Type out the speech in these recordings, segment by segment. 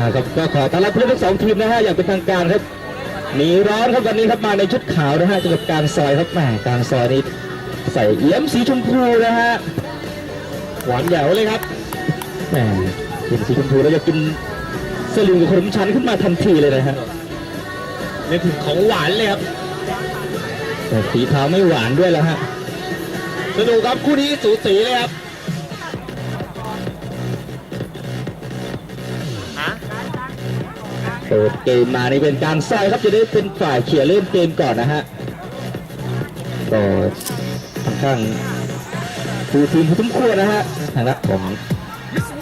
นะครับก็ขอต้อนรับผู้เล่นทั้งสองทีมนะฮะอย่างเป็นทางการครับหนีร้อนครับวันนี้ครับมาในชุดขาวนะฮะเจอกับการซอยครับแหมการซอยนี้ใส่เอี้ยมสีชมพูนะฮะหวานแหววเลยครับแหมกินสีชมพูแล้วจะกินสลิมกับขนมชั้นขึ้นมาทันทีเลยนะฮะนึกถึงของหวานเลยครับแต่สีขาวไม่หวานด้วยแล้วฮะสนุกครับคู่นี้สูสีเลยครับ ปิดเกมมานี่เป็นการซอยครับจะได้เป็นฝ่ายเขี่ยเล่นเกมก่อนนะฮะก็ค่อนข้างดูทีมพอสมควรนะฮะทางด้านของ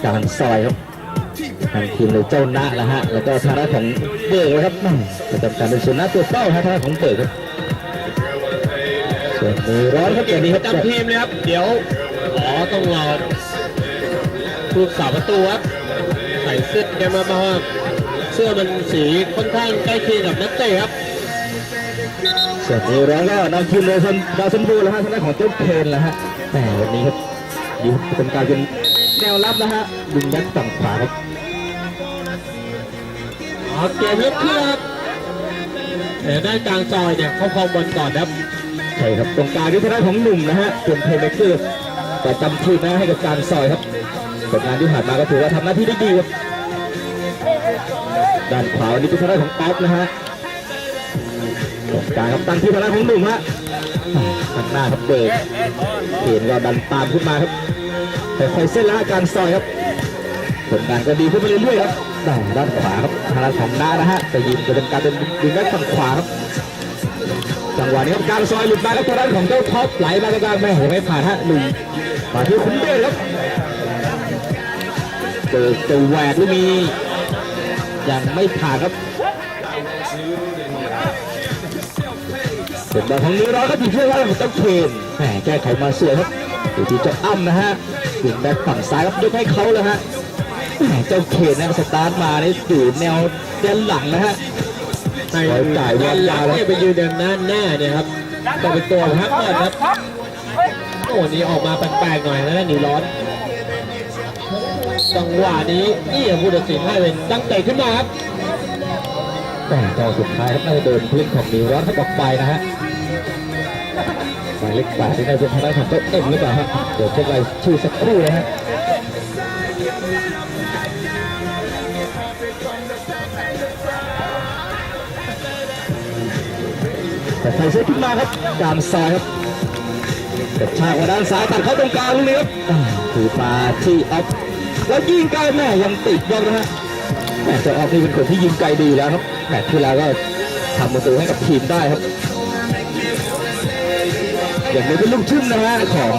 การซอยครับทางทีมเลยเจ้าหน้านะฮะแล้วก็ทางด้านของเบิร์กนะครับประจำการเป็นส่วนหน้าตัวเป้าฮะทางด้านของเบิร์กครับส่วนมือร้อนครับอย่างนี้ครับจำทีมเลยครับเดี๋ยวอ๋อต้องรอผู้สาประตูครับใส่เสื้อแกมามาง เสื้อมันสีค่อนข้างใกล้เคียงกับนักเตะครับส่วนมือร้อนก็นำทีมเลยคนดาวซันบูแล้วฮะทางด้านของเจ้าเพนแล้วฮะแหมวันนี้ครับอยู่เป็นการเป็นแนวรับนะฮะดึงแบ็คฝั่งขวาครับอ๋อเกมเริ่มเครื่องครับแต่ด้านกลางซอยเนี่ยเขาครองบอลก่อนครับใช่ครับตรงกลางที่ทางด้านของหนุ่มนะฮะเป็นเพลย์เมคเกอร์ประจำทีมนะให้กับการซอยครับผลงานที่ผ่านมาก็ถือว่าทำหน้าที่ได้ดีครับ ด้านขวาวันนี้เป็นทางด้านของป๊อปนะฮะตรงกลางครับตั้งที่ทางด้านของหนุ่มฮะข้างหน้าครับเบรกเห็นก็ดันตามขึ้นมาครับค่อยเส้นละการซอยครับผลงานก็ดีขึ้นไปเรื่อยๆครับด้านด้านขวาครับทางด้านของหน้านะฮะแต่ยิงจะเป็นการเป็นดึงแบ็คฝั่งขวาครับจังหวะนี้ครับการซอยหลุดมาแล้วทางด้านของเจ้าท็อปไหลมาตรงกลางแม่โหไม่ผ่านฮะหนุ่มมาที่คุณเบสครับเจอจะแหวกหรือมี ยังไม่ผ่านครับเป็นบอลของนี้ร้อยก็อยู่ที่ทางด้านของเจ้าเคนแหมแก้ไขมาสวยครับอยู่ที่เจ้าอ้ำนะฮะถึงแบ็คฝั่งซ้ายครับยกให้เขาเลยฮะแหมเจ้าเคนนะสตาร์ทมานี่สู่แนวแดนหลังนะฮะให้ขอจ่ายบอลยาวแล้วเนี่ยไปยืนเดินหน้าหน้าเนี่ยครับก็เป็นตัวพักก่อนครับโอ้วันนี้ออกมาแปลกๆหน่อยแล้วหนีร้อน จังหวะนี้นี่ผู้ตัดสินให้เป็นตั้งเตะขึ้นมาครับแต่ก็สุดท้ายครับน่าจะโดนพลิกของนิวร้อนให้ออกไปนะฮะหมายเลขแปดที่น่าจะทางด้านของเจ้าเอ็มหรือเปล่าฮะเดี๋ยวเช็ครายชื่อสักครู่นะฮะแต่ใส่เสื้อขึ้นมาครับการซอยครับกระชากมาด้านซ้ายตัดเข้าตรงกลางลูกนี้ครับอ่าถือปลาที่ออฟ แล้วยิงไกลแม่ยังติดบอลนะฮะแมตช์เจอออฟนี่เป็นคนที่ยิงไกลดีแล้วครับแมตช์ที่แล้วก็ทำประตูให้กับทีมได้ครับอย่างนี้เป็นลูกทุ่มนะฮะของ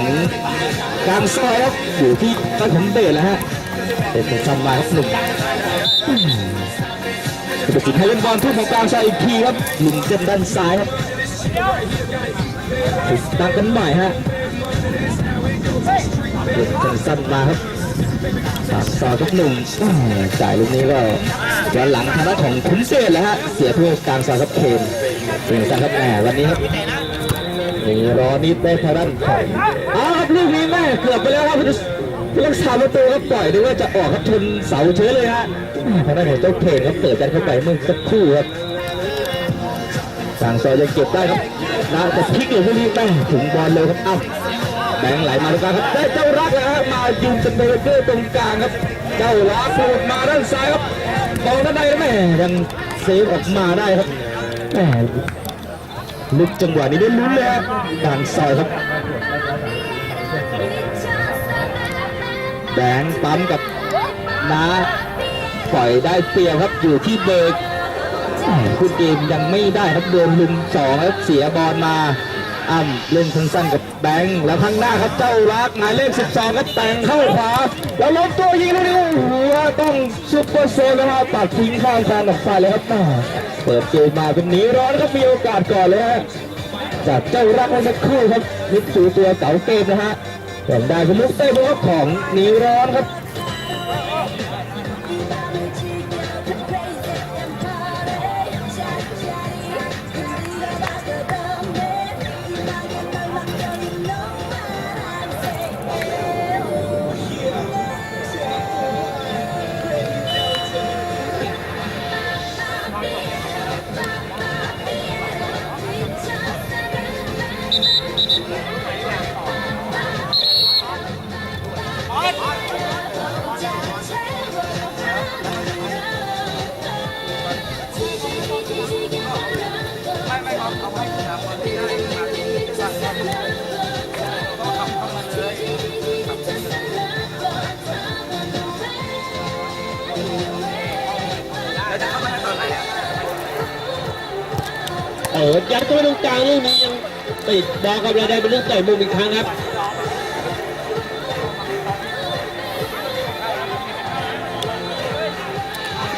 การซอยครับอยู่ที่ต้นของเดชแล้วฮะเป็นคนทำมาครับหนุ่มเป็นสินให้เล่นบอลทุ่มของกลารซอยอีกทีครับหลุมเส้นด้านซ้ายครับถูกตั้งกันใหม่ฮะเด็กสั้นมาครับ สามซอยทุกหนุ่มจ่ายลูกนี้ก็ย้อนหลังทางด้านของขุนเศษแล้วฮะ เสียเพื่อกลางซอยครับเคนเป็นกันครับแหมวันนี้ครับนี่รอนิดได้ทางด้านของอ้าวครับลูกนี้แม่เกือบไปแล้วครับผู้รักษาประตูครับปล่อยดูว่าจะออกครับชนเสาเฉยเลยฮะทางด้านของเจ้าเคนครับเปิดกันเข้าไปเมื่อสักครู่ครับกลางซอยยังเก็บได้ครับน่าจะพลิกเลยพวกนี้แม่ถึงบอลเลยครับอ้าว แบงค์ไหลมาตรงกลางครับได้เจ้ารักแล้วฮะมายิงเป็นเบร์เกอร์ตรงกลางครับ เจ้ารักปูดมาด้านซ้ายครับบอลด้านในแม่ยังเซฟออกมาได้ครับแม่ลึกจังหวะนี้ได้ลุ้นเลยฮะกลางซอยครับแบงค์ปั๊มกับน้าปล่อยได้เปรียบครับอยู่ที่เบอร์คุณเกมยังไม่ได้ครับโดนลุมสองแล้วเสียบอลมา อ้ำเล่นสั้นๆกับแบงค์แล้วข้างหน้าครับเจ้ารักหมายเลข 12ครับแต่งเข้าขวาแล้วล้มตัวยิงลูกนี้โอ้โหต้องซุปเปอร์โซนนะฮะปัดทิ้งข้างคานออกไปเลยครับเปิดเกมมาเป็นหนีร้อนครับมีโอกาสก่อนเลยฮะจากเจ้ารักเมื่อสักครู่ครับมิดสูตัวเก๋าเกมนะฮะแต่ได้เป็นลูกเตะบอลของหนีร้อนครับ เออยัดเข้าไปตรงกลางลูกนี้ยังติดบอลกับระไดเป็นเรื่องเตะมุมอีกครั้งครับ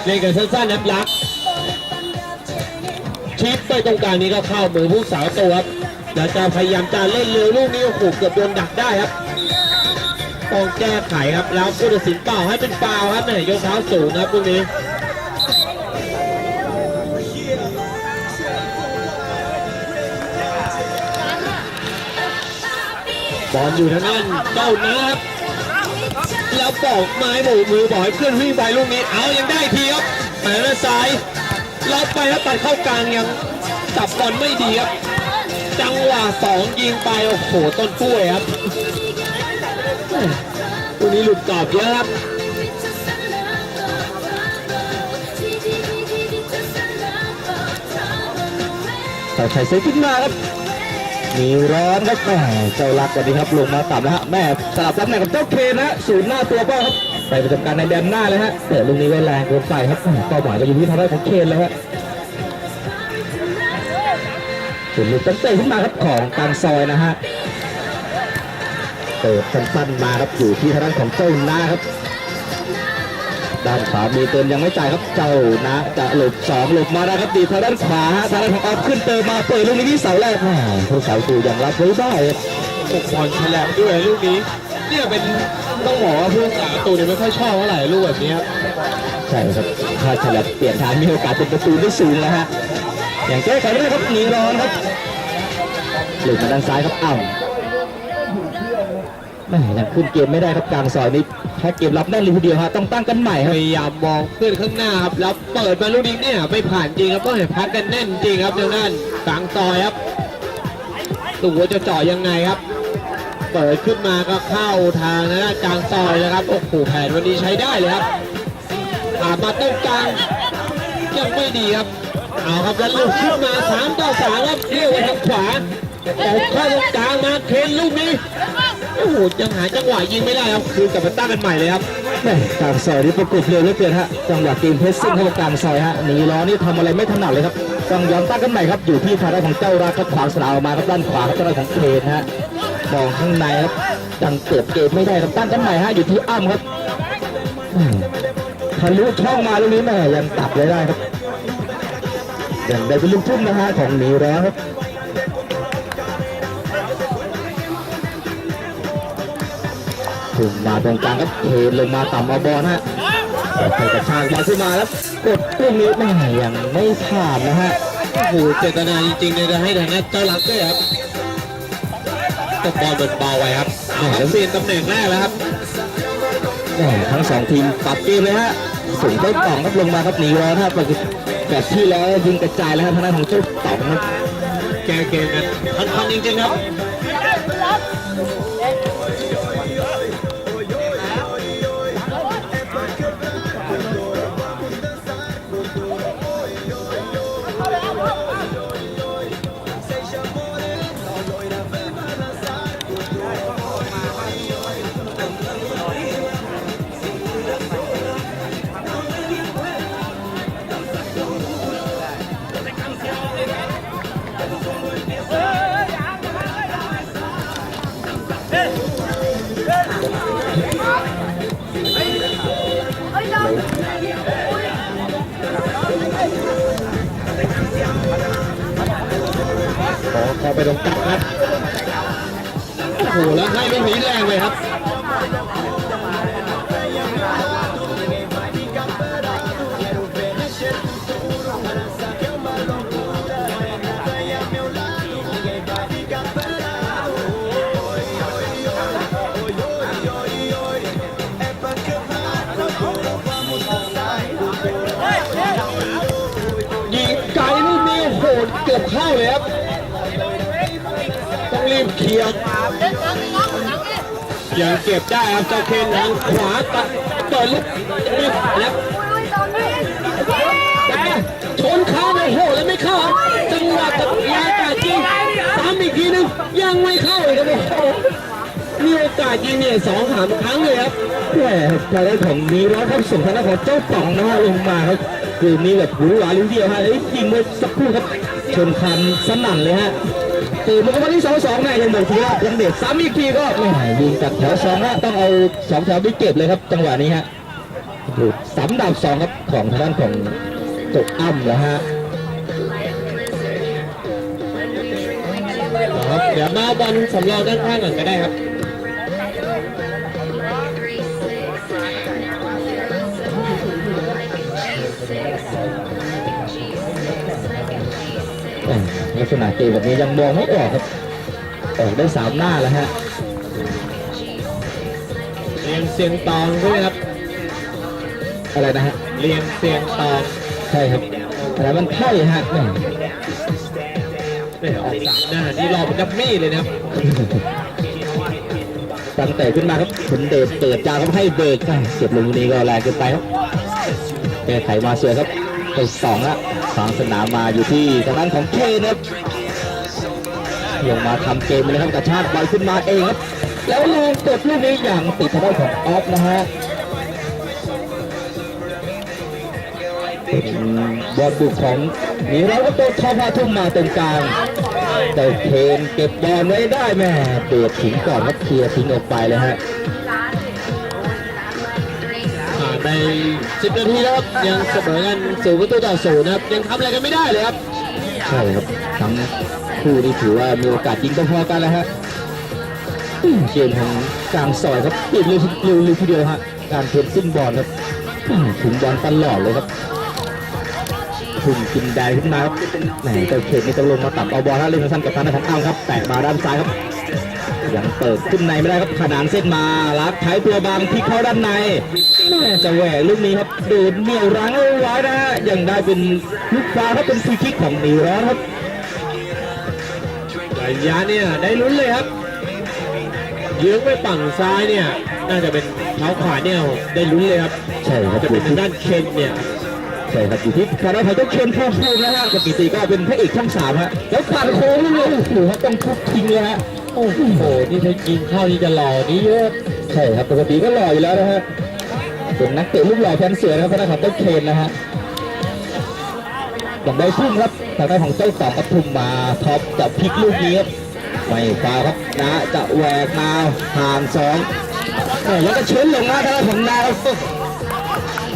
เล่นกันสั้นๆนะลักชิปไปตรงกลางนี้ก็เข้ามือผู้สาวตัวครับแล้วจะพยายามจะเล่นเร็วลูกนี้โอ้โหเกือบโดนดักได้ครับต้องแก้ไขครับแล้วผู้ตัดสินเปล่าให้เป็นฟาวล์ครับแม่ยกเท้าสูงครับลูกนี้ บอลอยู่ทางนั้นเจ้านะครับแล้วบอกไม้โบกมือบอกให้เพื่อนวิ่งไปลูกนี้เอายังได้ทีครับแหมด้านซ้ายล็อกไปแล้วตัดเข้ากลางยังจับบอลไม่ดีครับจังหวะสองยิงไปโอ้โหต้นกล้วยครับตัวนี้หลุดกรอบเยอะครับแต่ไข่เซฟขึ้นมาครับ มีร้อนครับแม่เจ้ารักสวัสดีครับลงมาต่ำนะฮะแม่สลับตำแหน่งกับเจ้าเคนนะศูนย์หน้าตัวเป้าครับไปประจำการในแดนหน้าเลยฮะแต่ลูกนี้ก็แรงเกินไปครับเป้าหมายก็อยู่ที่ทางด้านของเคนเลยฮะส่วนลูกตั้งเตะขึ้นมาครับของกลางซอยนะฮะเปิดสั้นๆมาครับอยู่ที่ทางด้านของเจ้าหน้าครับ ด้านขวามีเติมยังไม่จ่ายครับเจ้านะจะหลบสองหลบมาได้ครับดีทางด้านขวาฮะทางด้านของออฟขึ้นเติมมาเปิดลูกนี้ที่เสาแรกแหม่ผู้สาวตูยังรับไว้ได้ครับปกบอลฉลับด้วยลูกนี้เนี่ยเป็นต้องบอกว่าผู้รักษาประตูเนี่ยไม่ค่อยชอบเท่าไหร่ลูกแบบนี้ครับใช่ครับถ้าฉลับเปลี่ยนทางมีโอกาสเป็นประตูได้สูงนะฮะอย่างแก้ไขไม่ได้ครับหนีร้อนครับหลุดมาด้านซ้ายครับอ้าวแม่ยังขึ้นเกมไม่ได้ครับกลางซอยนี้ถ้าเกมรับแน่นเลยทีเดียวฮะต้องตั้งกันใหม่คพรับยายามมองเพื่อนข้างหน้าครับแล้วเปิดมาลูกนี้เนี่ยไม่ผ่านจริงครับต้องเห็นพักกันแน่นจริงครับทางด้นกลางซอยครับตัวจะเจาะยังไงครับ เปิดขึ้นมาก็เข้าทางนะกลางซอยนะครับโอ้โหแผนวันนี้ใช้ได้เลยครับผ่านมาตรงกลางยังไม่ดีครับเอาครับแล้วลูกขึ้นมา3ต่อ3ครับเลี้ยวไปทางขวาออกเข้าตรงกลางมาเคนลูกนี้ โอ้โหยังหาจังหวะยิงไม่ได้ครับคืนกลับมาตั้งกันใหม่เลยครับแม่กลางซอยนี่ประกบเร็วเหลือเกินฮะจังหวะเกมเพรสซิ่งเข้ามากลางซอยฮะหนีล้อนี่ทำอะไรไม่ถนัดเลยครับต้องย้อนตั้งกันใหม่ครับอยู่ที่ทางด้านของเจ้ารักครับขวางสนามออกมาครับด้านขวาครับเจ้าด้านของเคนฮะมองข้างในครับยังเปิดเกมไม่ได้ครับตั้งกันใหม่ฮะอยู่ที่อ้ำครับอืมทะลุช่องมาลูกนี้แม่ยังตัดไว้ได้ครับยังได้เป็นลูกทุ่มนะฮะของหนีแล้วครับ ถึงมาตรงกลางครับเคนลงมาต่ำเอาบอลฮะใส่กระชากบอลขึ้นมาแล้วกดลูกนี้แม่ยังไม่ผ่านนะฮะโอ้โหเจตนาจริงๆเนี่ยจะให้ทางด้านเจ้ารักด้วยครับแต่บอลมันเบาไว้ครับเอาครับเปลี่ยนตำแหน่งแรกแล้วครับแม่ทั้งสองทีมปรับเกมเลยฮะสูงได้ต่องครับลงมาครับหนีแล้วถ้าปกติแบบที่แล้วยิงกระจายแล้วฮะทางด้านของเจ้าต่องครับแกเกมกันทันๆจริงๆครับ ขอขอไปตรงกลางครับโอ้โหแล้วให้ลูกนี้แรงเลยครับยิงไกลลูกนี้โอ้โหเกือบเข้าเลยครับ เคียร์ยังเก็บได้ครับเจ้าเคนทางขวาตัดเปิดลูกนี่แล้วแต่ชนเข้าเลยโอ้โหแล้วไม่เข้าจังหวะกับยาแต่จริงตามอีกทีหนึงยังไม่เข้าเลยครับโอ้โหมีโอกาสยิงเนี่ยสองสามครั้งเลยครับแหม่ทางด้านของนีร้อนครับส่งทางด้านของเจ้าต่องนะฮะลงมาครับคือนี้แบบหวือหวาลิ้วเดียวฮะไอ้ยิงเมื่อสักครู่ครับชนคันสนั่นเลยฮะ ตีมันมาก็มาที่สองสองแม่ยังเด็กทีละยังเด็ดซ้ำอีกทีก็ไม่ยิงจากแถวสองนะต้องเอาสองแถวไปเก็บเลยครับ จังหวะนี้ฮะดูสามดาบสองครับของทางด้านของตกอ้ำนะฮะเดี๋ยวมาเอาบอลสำรองด้านข้างก่อนก็ได้ครับ ลักษณะเกมแบบนี้ยังมองไม่ออกครับออกได้สามหน้าแล้วฮะเรียงเสียงตองใช่ไหมครับ อะไรนะฮะเรียงเสียงตองใช่ครับแต่มันไพ่ฮะแม่เนี่ยออกสามหน้านี่รอเป็นดับมี่เลยนะครับตั้งแต่ขึ้นมาครับขุนเดชเปิดจาครับให้เบิกอะเก็บลงตรงนี้ก็แรงเกินไปครับแก้ไขมาสวยครับ ไปสองละสองสนามมาอยู่ที่ทางด้านของเคนะครับลงมาทำเกมเลยครับกระชากบอลขึ้นมาเองครับ แล้วลงกดลูกนี้อย่างติดทางด้านของออฟนะฮะบอลบุกของนีเราก็โดนทอพาทุ่มมาตรงกลางแต่เคนเก็บบอลไว้ได้แม่เปิดทิ้งก่อนครับเคลียร์ทิ้งออกไปเลยฮะ ผ่านไป10 นาทีแล้วครับยังเสมอกันศูนย์ประตูต่อศูนย์นะครับยังทำอะไรกันไม่ได้เลยครับใช่ครับทั้งคู่นี่ถือว่ามีโอกาสยิงพอๆกันแล้วฮะอืมเกมของกลางซอยครับเปลี่ยนเร็วเร็วเร็วทีเดียวฮะการเพนซิ่งบอลครับอืมถึงบอลตลอดเลยครับทุ่มกินแดงขึ้นมาครับแหมเจ้าเขตนี่ต้องลงมาตัดเอาบอลฮะเล่นสั้นกับทางด้านของอ้าวครับแตะมาด้านซ้ายครับ ยังเปิดขึ้นในไม่ได้ครับขนานเส้นมาลักท้ายตัวบางที่เข้าด้านในแม่จะแหวกลูกนี้ครับดูดเหนี่ยวรั้งเอาไว้นะฮะยังได้เป็นลูกฟ้าครับเป็นฟรีคิกของนีร้อนครับระยะเนี่ยได้ลุ้นเลยครับเยื้องไปฝั่งซ้ายเนี่ย น่าจะเป็นเท้าขวาเนี่ยได้ลุ้นเลยครับใช่ครับจะอเป็นยู่ทาที่งด้านเคนเนี่ยใช่ครับอยู่ที่คาราไทยต้องเคนพ่อฟูนะฮะปกติก็เป็นพระเอกช่องสามฮะแล้วผ่านโค้งเลยโอ้โหครับต้องทุบทิ้งเลยฮะ โอ้โห นี่ถ้ายิงเข้านี่จะหล่อนี้เยอะใช่ครับปกติก็หล่ออยู่แล้วนะฮะเป็นนักเตะลูกหล่อแฟนเสือนะครับคณะของต้องเคนนะฮะอย่างได้พุ่งครับทางด้านของเจ้าสองปทุมมาท็อปจะพลิกลูกนี้ครับไม่ฟาวครับนะจะแหวกมาผ่านสองแหม่แล้วก็เชื้นลงหน้าทางด้านของนาว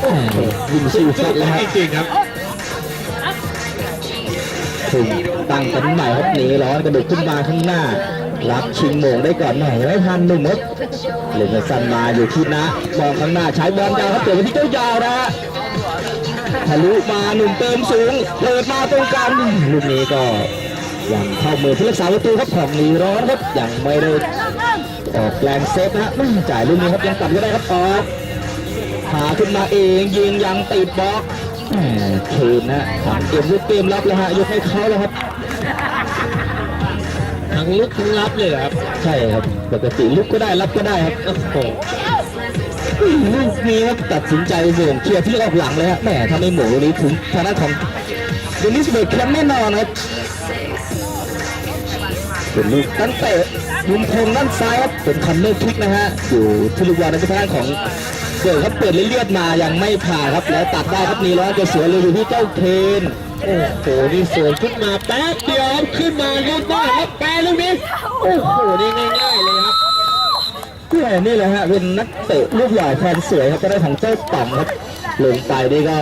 โอ้โหยิงชิวสุสุดดเลยฮะจริงๆครับถึงตั้งกันใหม่ครับหนีร้อนกระดูกขึ้นมาข้างหน้า รับชิงโมงได้ก่อนหน่อยไม่ทันหนุ่มครับเล่นสั้นมาอยู่ที่นะมองข้างหน้าใช้บอลยาวครับเปิดไปที่เจ้ายาวนะทะลุมาหนุ่มเติมสูงเปิดมาตรงกลางลูกนี้ก็ยังเข้ามือผู้รักษาประตูครับของหนีร้อนครับยังไม่ได้ออกแรงเซฟนะฮะไม่จ่ายลูกนี้ครับยังตัดก็ได้ครับออกหาขึ้นมาเองยิงยังติดบล็อกแหมเคนนะทำเกมลูกเกมรับแล้วฮะยกให้เขาแล้วครับ ทั้งลุกทั้งรับเลยเหรอครับใช่ครับปกติลุกก็ได้รับก็ได้ครับโอ้โหลูกนี้ครับตัดสินใจส่งเคลียร์ที่ออกหลังเลยฮะแหมถ้าไม่หมูนี้ถึงทางด้านของเดนิสเบิร์กแคมแน่นอนครับเป็นลูกตั้งเตะมุมคงด้านซ้ายครับเป็นคันเนอร์คิกนะฮะอยู่ที่ลูกบอลในทางด้านของเบิร์กครับเปิดเลียดมายังไม่ผ่านครับแล้วตัดได้ครับนีร้อนจะเสวนเลยอยู่ที่เจ้าเคน โอ้โหนี่สวนขึ้นมาแป๊บเดียวครับขึ้นมาลูกได้ครับแปรลูกนี้โอ้โหนี่ง่ายๆเลยครับแหม่นี่แหละฮะเป็นนักเตะลูกใหญ่แฟนสวยครับจะได้ของเจ้าต่อมครับลงไปนี่ก็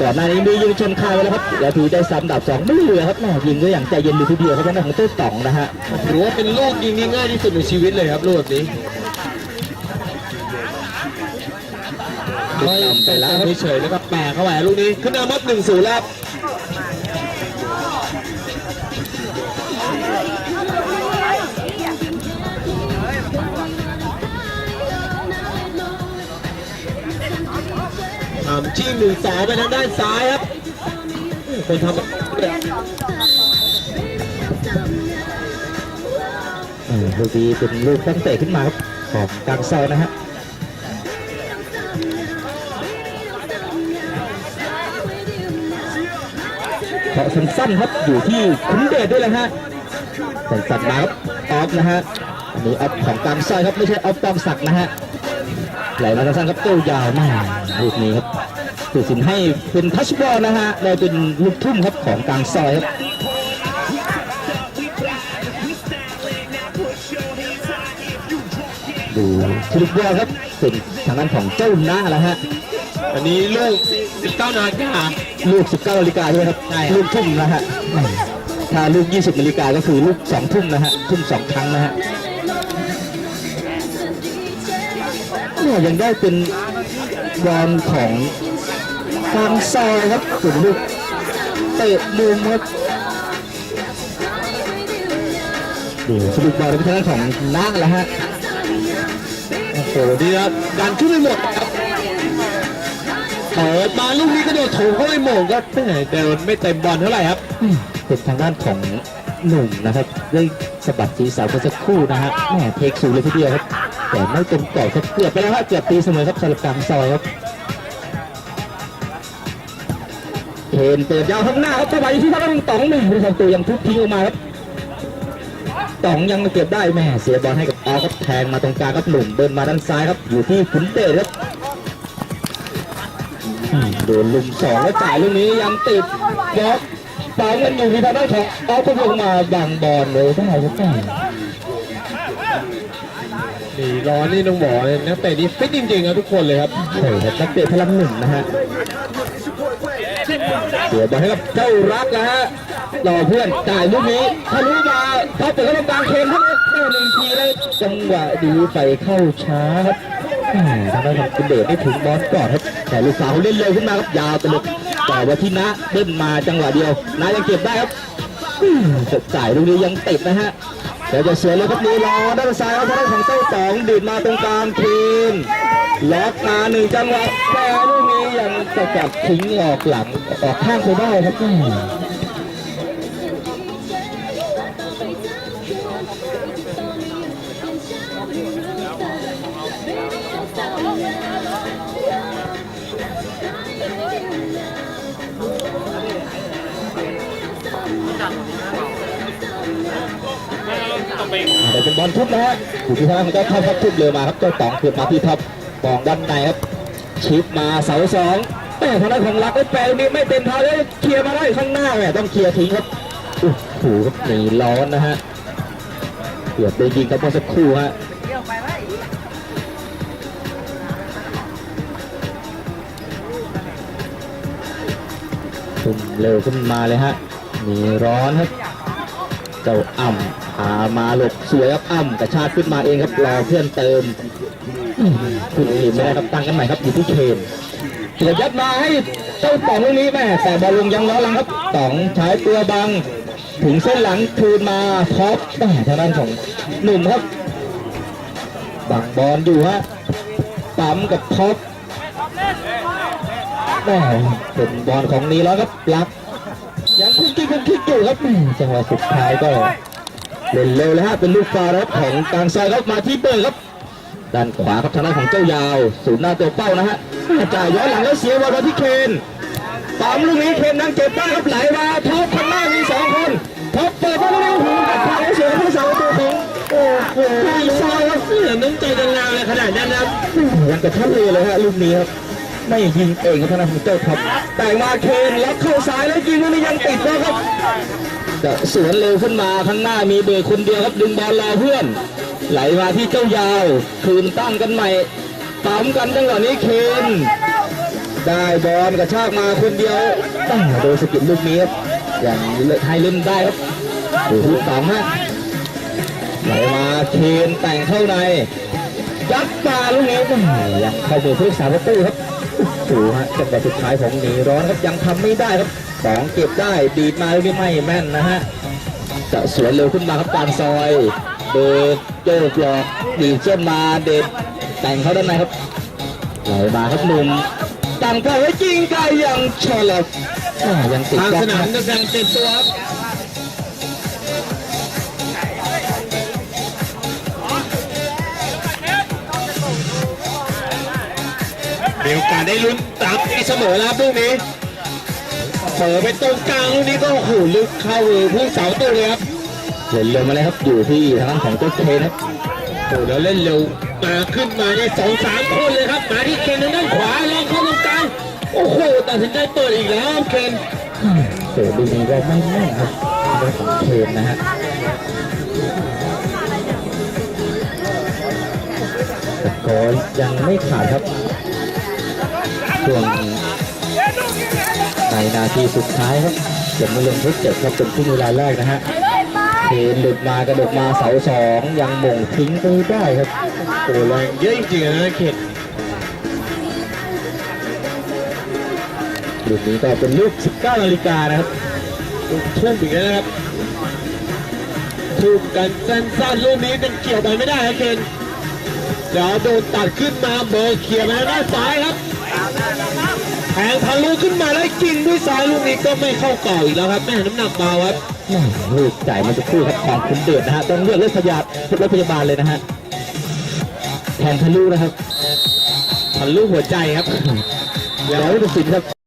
ก่อนหน้านี้มียิงชนคายไปแล้วครับแล้วทีได้ซ้ำดับสองไม่เหลือครับแหม่ยิงก็อย่างใจเย็นดูทีเดียวครับทางด้านของเจ้าต่องนะฮะถือว่าเป็นลูกยิงที่ง่ายที่สุดในชีวิตเลยครับลูกแบบนี้ไม่ไปแล้วครับเฉยๆแล้วก็แปะเข้าไปลูกนี้ขึ้นนำมัดหนึ่งศูนย์แล้ว ครับทำที่หนึ่งสองไปทางด้านซ้ายครับคนทำเออลูกนี้เป็นลูกตั้งเตะขึ้นมาครับขอบกลางซอยนะฮะเคาะสั้นๆครับอยู่ที่คุ้มเดชด้วยแหละฮะสั้นๆมาครับออฟนะฮะอันนี้ออฟของกลางซอยครับไม่ใช่ออฟปองศักนะฮะไหลมาสั้นครับเจ้ายาวมากลูกนี้ครับ ตัดสินให้เป็นทัชบอลนะฮะได้เป็นลูกทุ่มครับของกลางซอยครับดูที่ลูกบอลครับเป็นทางด้านของเจ้าหน้าแล้วฮะอันนี้ลูก 19นาฬิกาลูก 19นาฬิกาใช่ไหมครับใช่ครับลูกทุ่มนะฮะถ้าลูก 20นาฬิกาก็คือลูก 2 ทุ่มนะฮะทุ่มสองครั้งนะฮะเนี่ยยังได้เป็นบอลของ ฟางซอยครับส่วนลูกเตะมุมครับดูสรุปบอลเป็นทางด้านของน้าแล้วฮะโอ้โหดีครับดันขึ้นไปหมดครับเปิดมาลูกนี้กระโดดโถงเข้าไปโหม่งครับแม่แต่มันไม่เต็มบอลเท่าไหร่ครับเป็นทางด้านของหนุ่มนะครับได้สะบัดจีสาวเมื่อสักครู่นะฮะแหม่เทคสูงเลยทีเดียวครับ แต่ไม่ตรงต่อครับเกือบไปแล้วฮะเกือบตีเสมอครับสำหรับกลางซอยครับ เห็นเปิดยาวข้างหน้าครับเข้าไปที่ทางด้านของต๋องแหม่ผู้ทำตัวยังทุบทิ้งออกมาครับต๋องยังเก็บได้แหม่เสียบอลให้กับออครับแทงมาตรงกลางครับหนุ่มเดินมาด้านซ้ายครับอยู่ที่ขุนเตะครับอืมโดนลุมสองแล้วจ่ายลูกนี้ยังติดบล็อกสองกันอยู่ที่ทางด้านของเอาตัวลงมาบังบอลเลยได้ครับแม่นี่ร้อนนี่ต้องบอกเลยนักเตะนี่ฟิตจริงๆครับทุกคนเลยครับใช่ครับนักเตะพลังหนึ่งนะฮะ เสียบอลให้กับเจ้ารักนะฮะรอเพื่อนจ่ายลูกนี้ทะลุมาท็อปเปิดเข้าตรงกลางเคนทั้งเข้าหนึ่งทีเลยจังหวะดีไปเข้าช้าครับแหม่ทางด้านของคุณเดชไม่ถึงบอลก่อนครับแต่ลูกสาวเขาเล่นเร็วขึ้นมาครับยาวตะลุกแต่ว่าที่นะเล่นมาจังหวะเดียวนะยังเก็บได้ครับจะจ่ายลูกนี้ยังติดนะฮะเดี๋ยวจะเสียเลยครับนี่รอด้านซ้ายเอาทางด้ของเจ้าตองดีดมาตรงกลางทีมล็อกมาหนึ่งจังหวะ แต่ลูกนี้ยังจะจับทิ้งออกหลังออกข้างไปได้ครับแม่เดี๋ยวเป็นบอลทุบนะฮะอยู่ที่ทางของเจ้าท็อปครับทุบเร็วมาครับเจ้าตองคืนมาที่ท็อปปองด้านในครับ ชิปมาเสาสองแต่ทางด้านของรักไอ้แปลนี้ไม่เต็มเท้าเลยเคลียร์มาได้ข้างหน้าแหมต้องเคลียร์ทิ้งครับโอ้โหครับหนีร้อนนะฮะเกือบได้ยิงครับเมื่อสักครู่ฮะขึ้นเร็วขึ้นมาเลยฮะหนีร้อนครับเจ้าอ่ำพามาหลบสวยครับอ่ำกระชากขึ้นมาเองครับรอเพื่อนเติม คุณทีมไม่ได้ครับตั้งกันใหม่ครับอยู่ที่เคนเสียบยัดมาให้เจ้าต่องลูกนี้แม่แต่บอลลงยังล้อหลังครับต่องใช้ตัวบังถึงเส้นหลังคืนมาท็อปแม่ทางด้านของหนุ่มครับบังบอลอยู่ฮะปั๊มกับท็อปแม่เป็นบอลของนีแล้วครับลัก ยังคุกกี้คุกกี้อยู่ครับแม่จังหวะสุดท้ายก็เล่นเร็วเลยฮะเป็นลูกฟาวล์ครับของกลางซอยครับมาที่เบิร์ครับ ด้านขวาครับทางด้านของเจ้ายาวศูนย์หน้าตัวเป้านะฮะจ่ายย้อนหลังแล้วเสียบอลมาที่เคนปั๊มลูกนี้เคนนั่งเก็บได้ครับไหลมาท็อปข้างหน้ามีสองคนท็อปเปิดมาลูกนี้โอ้โหตัดทางแล้วเสียผู้สาวตัวของโอ้โหซอยครับเสือน้ำใจจังงามเลยขนาดนั้นนะครับยังกระทันเลยเลยฮะลูกนี้ครับไม่ยิงเองครับทางด้านของเจ้าท็อปแต่งมาเคนแล้วเข้าซ้ายแล้วยิงลูกนี้ยังติดนะครับจะสวนเร็วขึ้นมาข้างหน้ามีเบอร์คนเดียวครับดึงบอลรอเพื่อน ไหลมาที่เจ้ายาว คืนตั้งกันใหม่ปั๊มกันจังหวะนี้เคนได้บอลกระชากมาคนเดียวโดนสกิดลูกนี้ครับอย่างให้เล่นได้ครับดูที่สองฮะไหลมาเคนแต่งเข้าในยัดมาลูกนี้แหม่ยังเข้ามือผู้รักษาประตูครับโอ้โหฮะจังหวะสุดท้ายของหนีร้อนครับยังทำไม่ได้ครับสองเก็บได้ดีดมาลูกนี้ไม่แม่นนะฮะจะสวนเร็วขึ้นมาครับกางซอย ดินโจกหลอกดีดเส้นมาเด็ดแต่งเขาด้านในครับไหลมาครับหนุ่มตั้งเป้าไว้จริงไกลอย่างฉลับอ่ายังติดทางสนามกำลังเต็มตัวครับมีโอกาสได้ลุ้นตามตีเสมอแล้วครับลูกนี้เปิดไปตรงกลางลูกนี้ก็โอ้โหลึกเข้าผู้เสาตู้เลยครับ เห็นเร็วมาเลยครับอยู่ที่ทางด้านของเจ้าเคนครับโอ้แล้วเล่นเร็วมาขึ้นมาเนี่ยสองสามคนเลยครับมาที่เคนทางด้านขวาลองเข้าตรงกลางโอ้โหตัดสินใจเปิดอีกแล้วครับเคนเสือลูกนี้ก็ไม่แน่ครับเรื่องของเคนนะฮะแต่ก็ยังไม่ขาดครับช่วงในนาทีสุดท้ายครับเก็บมาลงทดเจ็บครับเป็นครึ่งเวลาแรกนะฮะ เคนหลุดมากระโดดมาเสาสองยังหม่งทิ้งไปได้ครับโอ้แรงเยอะจริงๆนะเคนลูกนี้ก็เป็นลูก 19 นาฬิกานะครับทุ่มอีกแล้วนะครับทุ่มกันสั้นๆลูกนี้เป็นเกี่ยวไปไม่ได้ครับเคนเดี๋ยวโดนตัดขึ้นมาเบอร์เคลียร์มาด้านซ้ายครับแทงทะลุขึ้นมาแล้วยิงด้วยซ้ายลูกนี้ก็ไม่เข้าก่ออีกแล้วครับแม่น้ำหนักเบาครับ ลูกจ่ายมาจะคู่ครับของคุณเดือดนะฮะต้องเลือกรถพยาบรถพยาบาลเลยนะฮะแทงทะลุนะครับทะลุหัวใจครับแล้วดูสิครับ